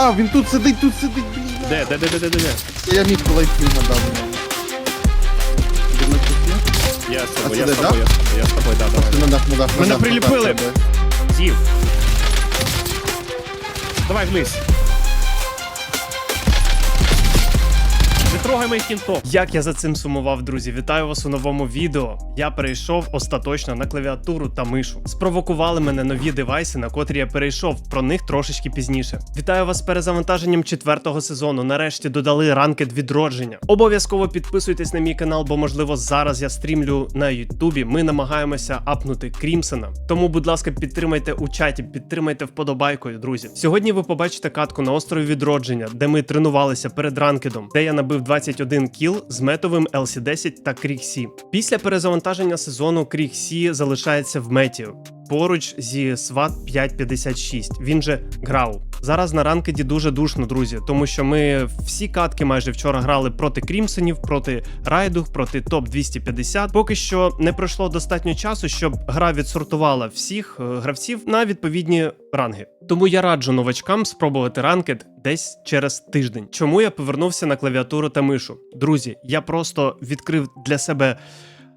А, він тут сидить, тут сидить, блін. Де, де, де, де, де, де, де? Я міг лайфу надав. Я з А тобою, я з тобою, я з тобою, да, давай. Ти надав, надав, Мене надав, приліпили. надав, Зів. Давай вниз. Моїх кінтов. Як я за цим сумував, друзі. Вітаю вас у новому відео. Я перейшов остаточно на клавіатуру та мишу. Спровокували мене нові девайси, на котрі я перейшов. Про них трошечки пізніше. Вітаю вас з перезавантаженням четвертого сезону. Нарешті додали ранкет відродження. Обов'язково підписуйтесь на мій канал, бо можливо зараз я стрімлю на Ютубі. Ми намагаємося апнути Крімсона. Тому, будь ласка, підтримайте у чаті, підтримайте вподобайкою, друзі. Сьогодні ви побачите катку на острові відродження, де ми тренувалися перед ранкедом, де я набив 21 кіл з метовим LC10 та Крік Сі. Після перезавантаження сезону Крік Сі залишається в меті. Поруч зі SWAT 556, він же Грау. Зараз на ранкеді дуже душно, друзі, тому що ми всі катки майже вчора грали проти Крімсонів, проти Райдух, проти топ 250. Поки що не пройшло достатньо часу, щоб гра відсортувала всіх е, гравців на відповідні ранги. Тому я раджу новачкам спробувати ранкед десь через тиждень. Чому я повернувся на клавіатуру та мишу? Друзі, я просто відкрив для себе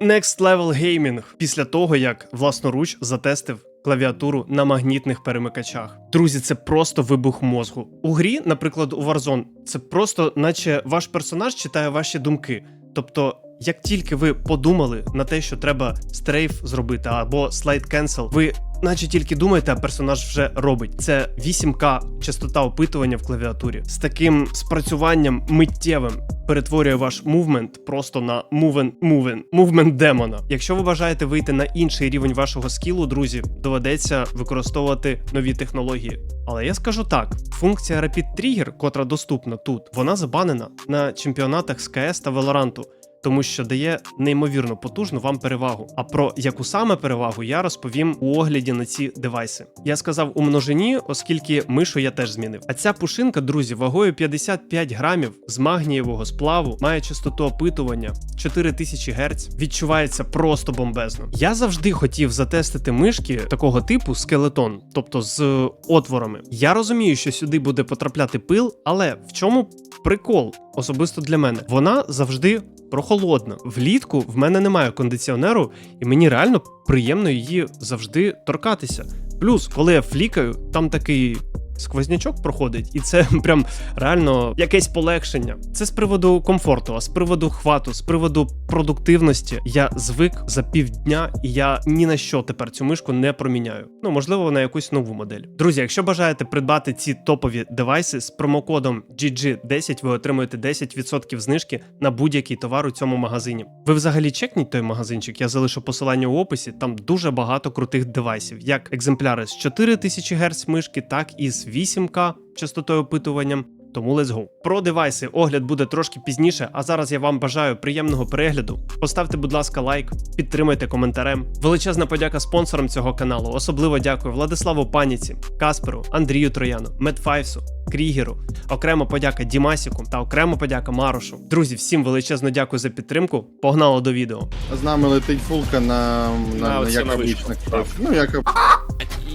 Next Level Gaming після того, як власноруч затестив клавіатуру на магнітних перемикачах. Друзі, це просто вибух мозку. У грі, наприклад, у Warzone, це просто, наче ваш персонаж читає ваші думки. Тобто, як тільки ви подумали на те, що треба стрейф зробити або слайд кенсел, ви наче тільки думаєте, а персонаж вже робить. Це 8К частота опитування в клавіатурі з таким спрацюванням миттєвим перетворює ваш мувмент просто на мувен мувен мувмент демона. Якщо ви бажаєте вийти на інший рівень вашого скілу, друзі, доведеться використовувати нові технології. Але я скажу так: функція Rapid Trigger, котра доступна тут, вона забанена на чемпіонатах з КС та Valorant. Тому що дає неймовірно потужну вам перевагу. А про яку саме перевагу я розповім у огляді на ці девайси. Я сказав у множині, оскільки мишу я теж змінив. А ця пушинка, друзі, вагою 55 грамів з магнієвого сплаву, має частоту опитування 4000 Гц, відчувається просто бомбезно. Я завжди хотів затестити мишки такого типу скелетон, тобто з отворами. Я розумію, що сюди буде потрапляти пил, але в чому прикол особисто для мене? Вона завжди прохолодна. Влітку в мене немає кондиціонеру, і мені реально приємно її завжди торкатися. Плюс, коли я флікаю, там такий. Сквознячок проходить, і це прям реально якесь полегшення. Це з приводу комфорту, а з приводу хвату, з приводу продуктивності. Я звик за півдня, і я ні на що тепер цю мишку не проміняю. Ну можливо, на якусь нову модель. Друзі, якщо бажаєте придбати ці топові девайси з промокодом GG10, ви отримуєте 10% знижки на будь-який товар у цьому магазині. Ви взагалі чекніть той магазинчик, я залишу посилання у описі. Там дуже багато крутих девайсів, як екземпляри з 4000 Гц мишки, так і з 8К частотою опитуванням. Тому let's go. Про девайси огляд буде трошки пізніше, а зараз я вам бажаю приємного перегляду. Поставте, будь ласка, лайк, підтримайте коментарем. Величезна подяка спонсорам цього каналу. Особливо дякую Владиславу Паніці, Касперу, Андрію Трояну, Медфайвсу, Крігеру. Окремо подяка Дімасіку та окремо подяка Марушу. Друзі, всім величезно дякую за підтримку. Погнало до відео. З нами летить фулка на, на, На на, як на вишку. обичних прав. Ну, як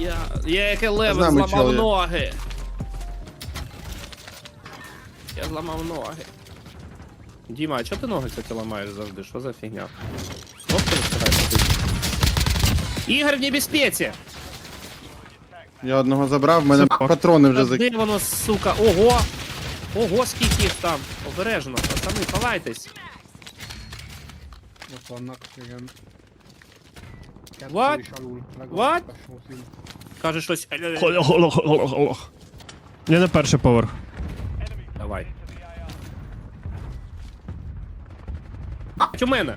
Я, я яке леве зламав ноги. Я зламав ноги. Діма, а чого ти ноги кстати, ламаєш завжди? Що за фігня? Ти не встигаєш ходити? Ігор в небезпеці! я одного забрав, в мене патрони вже Та за. Воно, сука? Ого! Ого, скільки їх там! Обережно, пацани, ховайтесь! Kettő What? is alul. legalább What? alsó szint. Каже. Я на перший поверх. Давай. У мене.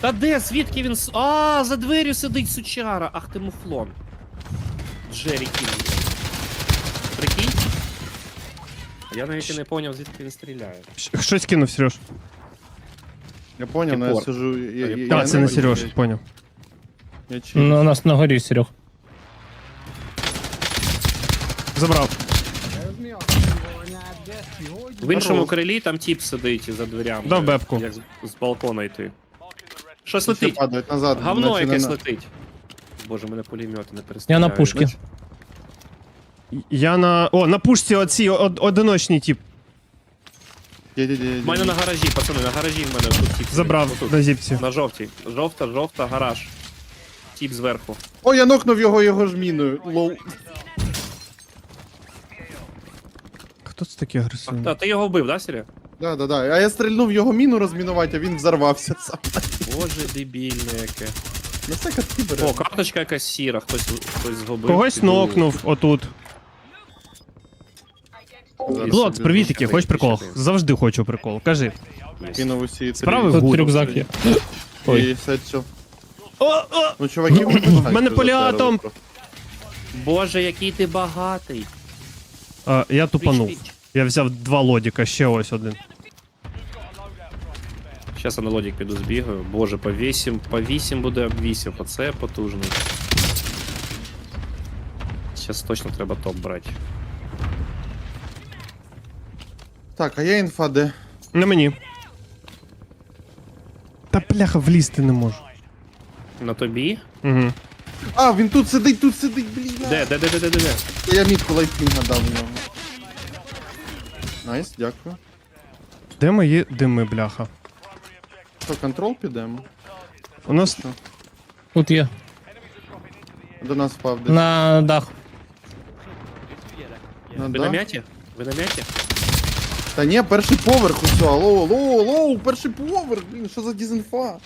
Та де? Звідки він. с- А, за дверю сидить сучара. Ах ти муфлон. Джері Кінг. Прикинь? Я навіть і не поняв, звідки він стріляє. Щ- Щось кинув, Сереж. Я поняв, але я Типор. сижу. Я, я, Так, я це не Сереж, я- поняв. Я чую. Ну, у нас на горі, Серег. Забрав. В іншому крилі там тіп сидить за дверями. Дав бебку. Як з, з балкона йти. Щось летить. падають назад. Говно якесь летить. Боже, мене пулемети не Я на пушки. Я на. О, на пушці оці од... одиночний тип. У мене на гаражі, пацани, на гаражі в мене тут тіп. Забрав Отут. на зіпці. На жовтій. Жовта, жовта, гараж. Тіп зверху. О, я нокнув його його ж міною. Лоу. Хто це такий агресивний? Та ти його вбив, да, Сіря? Да, да, да. А я стрільнув його міну розмінувати, а він взорвався сам. Боже, дебільне яке. Ну все катки бере. О, карточка якась сіра, хтось, хтось згубив. Когось Піду. нокнув отут. Зараз Блокс, собі привітики, хочеш прикол? Завжди хочу прикол. Кажи. Кинув усі три. Справи Тут гуд. рюкзак є. І сетчел. О, о! Ну, чуваки, ви В мене поліатом. Боже, який ти багатий. А, я тупанув. Піч, піч. Я взяв два лодіка, ще ось один. Щас я на лодік піду збігаю. Боже, по 8, по 8 буде об 8, оце потужно. Щас точно треба топ брати. Так, а я інфа де? На мені. Та бляха, влізти не можу. На тобі? Угу. А, він тут сидить, тут сидить, блін. Де, де, де, де, де, де, де? Я мітку лайфінга дав в нього. Найс, дякую. Де мої дими, бляха? Що, контрол підемо? У нас Тут є. До нас впав десь. На дах. На Ви дах? на мяті? Ви на мяті? Та ні, перший поверх усьо, алло, алло, алло, перший поверх, блін, що за дізінфа?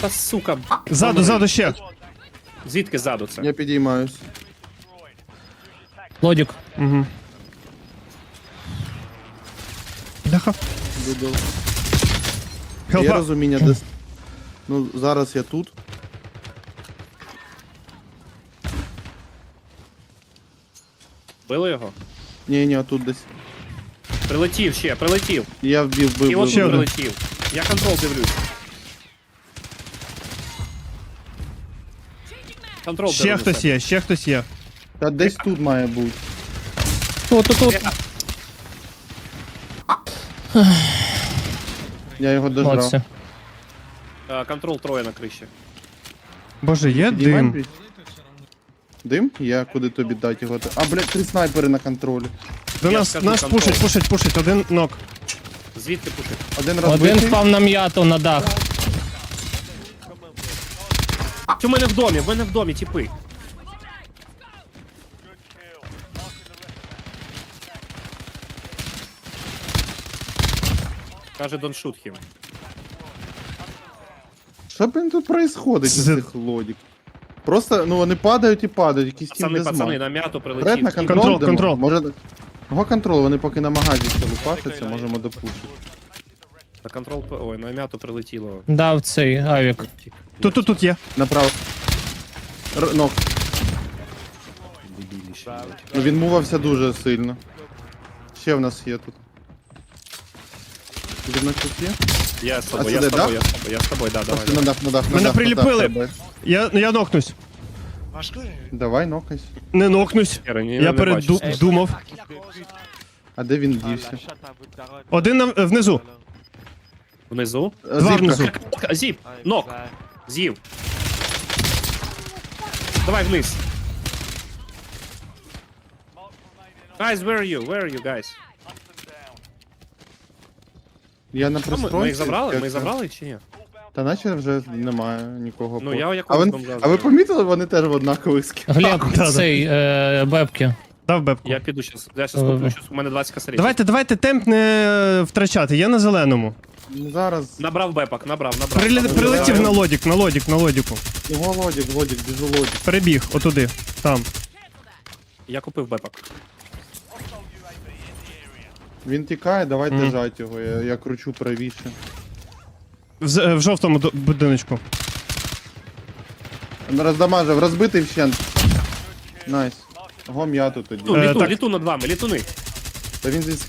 Та сука. ззаду, ззаду ще. Звідки ззаду це? Я підіймаюсь. Лодік. Угу. Бляха. Додол. Є Хелпа. розуміння. Ну, зараз я тут. Били його? Ні, ні, тут десь. Прилетів ще, прилетів. Я вбив, вбив, І от ще один. прилетів. Я контрол дивлюсь. Контрол Ще дивлюся. хтось є, ще хтось є. Та десь тут має бути. Тут, тут, тут. Я його дожрав. Молодці. Е, Контрол троє на криші. Боже, є Підіймаємо дим. Дим? Я куди тобі дати його? А, блядь, три снайпери на контролі. До Я нас, скажу нас контрол. пушить, пушить, пушить. Один нок. Звідки пушить? Один раз Один розбитий. впав на м'яту на дах. У мене в домі, в мене в домі, типи. Каже, don't shoot him. Що блін тут происходить на цих лодік? Просто, ну вони падають і падають, якісь тім Пацани, пацани, на м'яту прилетів. на Контрол, йдемо? контрол. Може, Кого контрол, вони поки на магазі ще лупашаться, можемо допушити. На контрол, п- ой, на м'яту прилетіло. Дав цей авік. Тут, тут, тут є. Направо. Р- нок. Дебіліще. Ну він мувався дуже сильно. Ще в нас є тут. Від нас тут? Я з тобою, я з де, тобою, да? я з тобою, я з тобою, да, давай. Ось на дах, на дах, на Мене дах, на дах приліпили. треба. Я, я нокнусь. Давай, нокайся. Не нокнусь. Ні, Я не бачу. передумав. А де він дівся? Один на, внизу. Внизу? Е, Два зірка. внизу. Зіп, нок, зів. Давай вниз. Guys, where are you? Where are you, guys? Я на Що, ми, ми їх забрали? Ми як їх забрали чи ні? Та наче вже немає нікого. Ну, по- я а, якогось ви, а ви помітили, вони теж в однакових скінах? Глеб, Да, да. цей е, бебки. Дав бепку. Я піду щас, я щас куплю, щас у мене 20 косарів. Давайте, давайте темп не втрачати. Я на зеленому. Ну, Зараз. Набрав бепак, набрав, набрав. Прилі... Набрав. Прилетів на лодік, на лодік, на лодіку. Його лодік, лодік, біжу лодік. Перебіг, отуди. Там. Я купив бепак. Він тікає, давайте Мгм. жать його, я, я кручу правіше. В, в жовтому до- будиночку. Роздамажив, розбитий вщент. Найс. Гом я тут тоді. Літун, Е, літун, так. літун над вами, літуни. Та він здесь.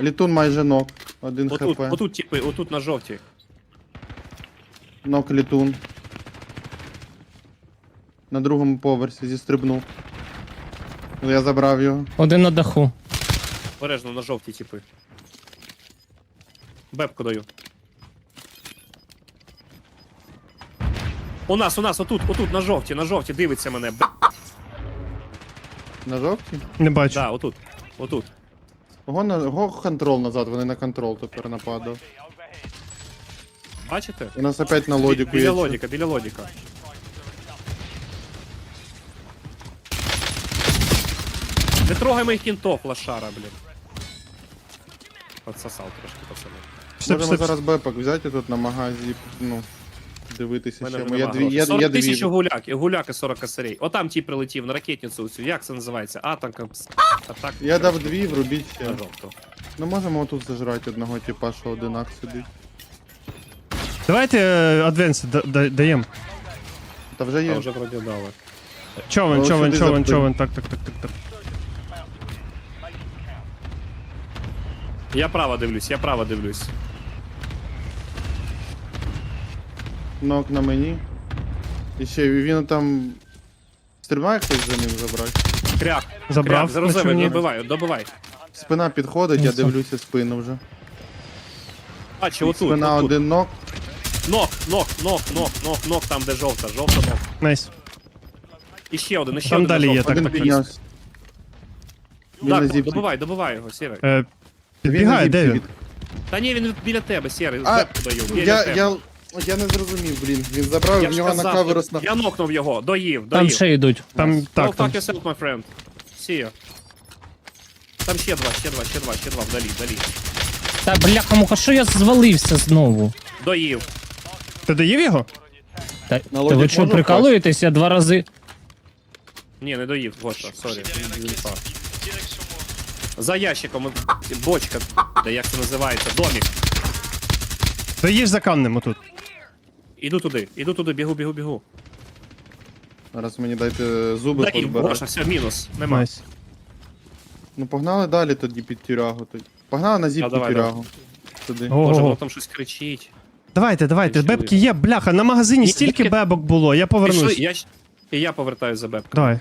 Літун майже нок. Один Отут, хп. отут, типи, отут на жовтій. Нок літун. На другому поверсі зістрибнув. Ну, Я забрав його. Один на даху. Бережно на жовтій, типи. Бепку даю. У нас, у нас, отут, отут, на жовті, на жовті, дивиться мене. Б... На жовтій? Не бачу. Да, отут. Отут. Го, на, го контрол назад, вони на контрол тепер нападав. Бачите? У нас опять на лодіку Біля є. лодіка, біля лодіка. Не трогай моїх кінтов, лошара, блін. Подсосав трошки, пацани. Можемо зараз бепок взяти тут на магазі, ну, дивитися мене вже Я нема дві, я, грошей. я 40 дві. тисяч гуляк, і гуляк і 40 косарей. Отам ті прилетів на ракетницю цю, як це називається? Атомка. пс- Атак. Я дав дві, врубіть на жовту. Ну можемо отут зажрати одного типа, що одинак сидить. Давайте е, да- даємо. Та вже Та є. вже вроді дали. Човен, О, човен, сюди човен, човен. Так, так, так, так, так. Я право дивлюсь, я право дивлюсь. Нок на мені. І ще він там. Стрибає хтось за ним забрати. Кряк. Забрав Кряк, зараз човні. добивай, добивай. Спина підходить, я дивлюся спину вже. Бачу, отут, Спина отут. один нок. Нок, нок, нок, нок, нок, нок, там де жовта, жовта нок. Найс. І ще один, і ще Там один. далі є, жовта. так, Один так, так. піднявся. Він на Так, зіпці. добивай, добивай його, сірий. Е, На Підбігає, де він? Та ні, він біля тебе, сірий, А, даю, біля Я, тебе. я, я не зрозумів, блін. Він забрав, Я в ж нього на казав, розна... Я нокнув його, доїв, Там доїв. ще йдуть. Там, Go так, там. fuck yourself, my friend. See you. Там ще два, ще два, ще два, ще два, вдалі, вдалі. Та бляха муха, що я звалився знову? Доїв. Ти доїв його? Та, На та лодік ви що, можна прикалуєтесь? Я два рази. Ні, не доїв, Гоша, сорі. він- він впав. За ящиком, бочка, де як це називається, домик. Доїж за камнем отут. Іду туди, іду туди, бігу, бігу, бігу. Зараз мені дайте зуби Доїв, позбирати. Гоша, все, мінус, нема. Найс. Ну погнали далі тоді під тюрягу. Тоді. Погнали на зіпку давай, тюрягу. Туди. Боже, воно Ого. там щось кричить. Давайте, давайте, Пішли. бебки є, бляха, на магазині Ні, стільки бебок було, я Пішли, повернусь. я, щ- і я повертаюсь за бебкою. Давай.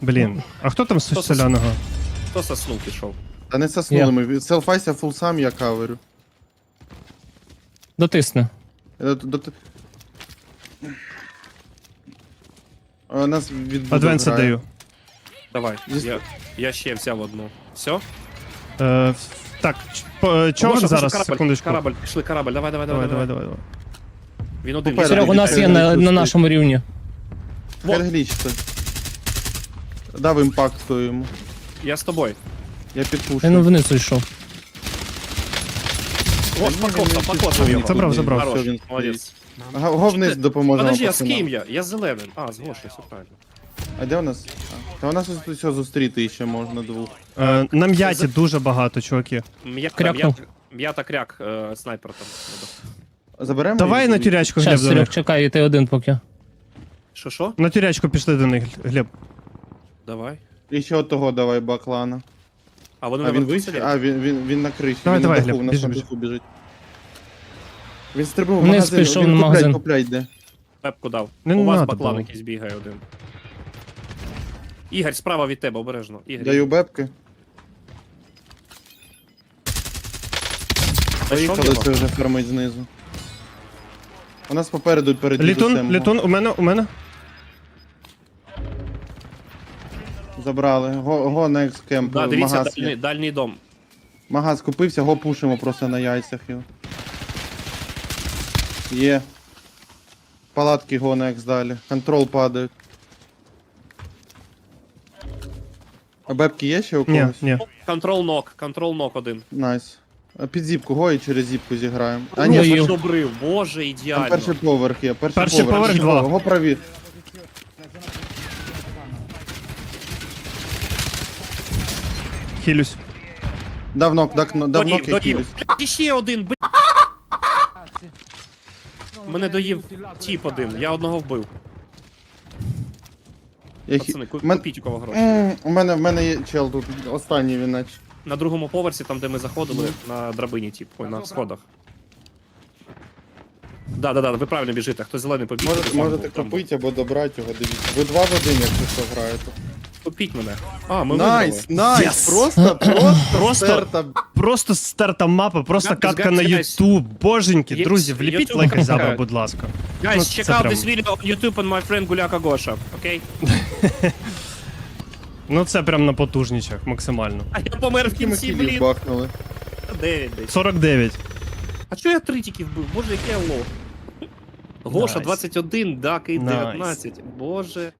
Блін, а хто там з Хто соляного? Хто соснув пішов? Та не соснули ми. Селфайся фул сам я каверю. Дотисни. Е, до- до- А, Нас від Адвенси даю. Давай, я, я ще взяв одну. Все? Е, так, ч- по- е, човен зараз, корабль, секундочку. Корабль, пішли, корабль, давай, давай, Давай, давай. давай, давай. давай. Він один. Попереду. Серег, у нас є на, на нашому рівні. Це. Дав імпакт йому. Я з тобою. Я підпушу. Він вниз йшов. Ось, покоцав, покоцав його. Забрав, забрав. Хорош, Все, він молодець. Га- Го вниз допоможе. Подожди, а з пацанам. ким я? Я з зеленим. А, з Гошею, все правильно. А де у нас? А, Та у нас ось все зустріти ще можна двох. Е, на м'яті дуже багато, чуваки. М'ята, Крякнув. м'ята, м'ята кряк, е, снайпер там. Заберемо? Давай їх? на тюрячку, Глеб, Щас, до Серег, них. чекай, ти один поки. Що, що? На тюрячку пішли до них, Глеб. Давай. І ще того давай баклана. А вони А він вийшов? А, він, він, він на криші. Давай, він давай, на даху, Глеб, у нас на біжим. даху біжить. Він стрибнув в Вниз магазин, пішов він на купляй, магазин. купляй, йде. Пепку дав. Не У вас надо баклан було. якийсь бігає один. Ігор, справа від тебе, обережно. Ігор. Даю бебки. Знайшов Поїхали, його? це вже фермить знизу. У нас попереду перед Літун, літун, у мене, у мене. Забрали. Го, го на екскемп. Да, дивіться, магаз, дальній, є. дальній дом. магаз купився, го пушимо просто на яйцях його. Є. Палатки го на екс далі. Контрол падають. А бебки є ще у Ні, когось? ні. Контрол нок, контрол нок один. Найс. А Під зіпку го і через зіпку зіграємо. А А ні, ой. добрив, боже, там ідеально. перший поверх є. Перший, Перший поверх, два. Го праві. Хілюсь. Давно, давно, давно Доїв, доїв. кикілись. Ще один, блядь. Мене доїв тіп один, я одного вбив. Я хі- Пацани, ку- Мен- купіть у кого гроші. М, У мене, в мене є чел тут, останній він наче. На другому поверсі, там де ми заходили, на драбині, тип, ой, на сходах. Да, да, да, ви правильно біжите, хто зелений побіг. Можете, можете купити або добрати його, дивіться. Ви два в один, якщо що граєте. Купіть мене. А, ми Найс, виграли. найс, просто, просто, Просто- стерта. Просто стерта мапа, просто Guys, катка guys, на guys. Ютуб. Боженьки, Є- друзі, вліпіть YouTube лайк зябра, катка. будь ласка. Guys, Ну, check це out прям- this video on YouTube on my friend Гуляка Гоша, окей? Ну це прям на потужнічах максимально. А я помер в Ким кінці, кілів блін. бахнули. 9 десь. 49. А чого я три тільки вбив? Боже, яке лох. Гоша Найс. 21, Даки Найс. 19. Боже.